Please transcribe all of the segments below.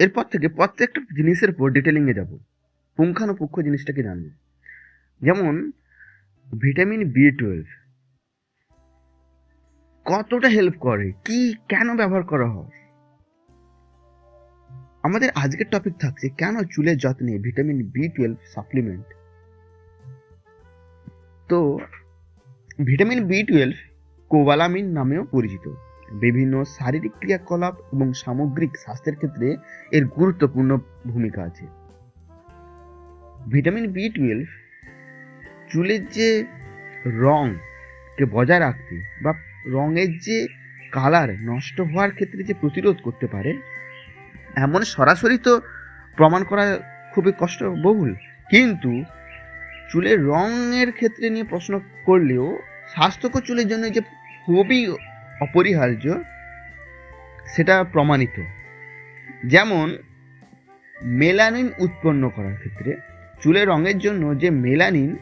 এরপর থেকে প্রত্যেকটা জিনিসের উপর ডিটেলিংয়ে যাব। পুঙ্খানুপুঙ্খ জিনিসটাকে জানব? যেমন ভিটামিন বি টুয়েলভ কতটা হেল্প করে? কি কেন ব্যবহার করা হয়? আমাদের আজকের টপিক থাকছে, কেন চুলের যত্নে ভিটামিন বি টুয়েলভ সাপ্লিমেন্ট তো ভিটামিন বি টুয়েলভ কোবালামিন নামেও পরিচিত। বিভিন্ন শারীরিক ক্রিয়াকলাপ এবং সামগ্রিক স্বাস্থ্যের ক্ষেত্রে এর গুরুত্বপূর্ণ ভূমিকা আছে। ভিটামিন বি টুয়েলভ চুলের যে রঙকে বজায় রাখতে বা রঙের যে কালার নষ্ট হওয়ার ক্ষেত্রে যে প্রতিরোধ করতে পারে, এমন সরাসরি তো প্রমাণ করা খুবই কষ্টবহুল। কিন্তু চুলের রঙের ক্ষেত্রে নিয়ে প্রশ্ন করলেও স্বাস্থ্যকর চুলের জন্য যে খুবই অপরিহার্য, সেটা প্রমাণিত। যেমন, মেলানিন উৎপন্ন করার ক্ষেত্রে, চুলের রঙের জন্য যে মেলানিন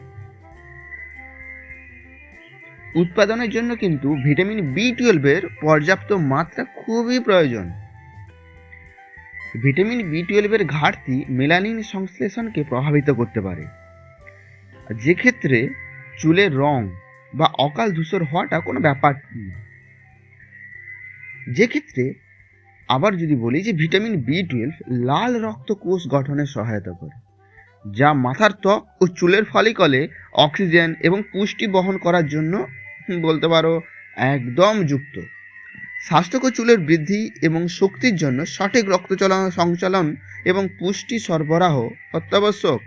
উৎপাদনের জন্য কিন্তু ভিটামিন বি টুয়েলভের পর্যাপ্ত মাত্রা খুবই প্রয়োজন। ভিটামিন বি টুয়েলভের ঘাটতি মেলানিন সংশ্লেষণকে প্রভাবিত করতে পারে। যে ক্ষেত্রে চুলের রং বা অকাল ধূসর হওয়াটা কোনো ব্যাপার না। যে ক্ষেত্রে আবার যদি বলি যে ভিটামিন বি টুয়েলভ লাল রক্ত কোষ গঠনে সহায়তা করে, যা মাথার ত্বক ও চুলের ফলিকলে অক্সিজেন এবং পুষ্টি বহন করার জন্য বলতে পারো একদম যুক্ত। স্বাস্থ্যকর চুলের বৃদ্ধি এবং শক্তির জন্য সঠিক রক্ত চলা- সঞ্চালন এবং পুষ্টি সরবরাহ অত্যাবশ্যক।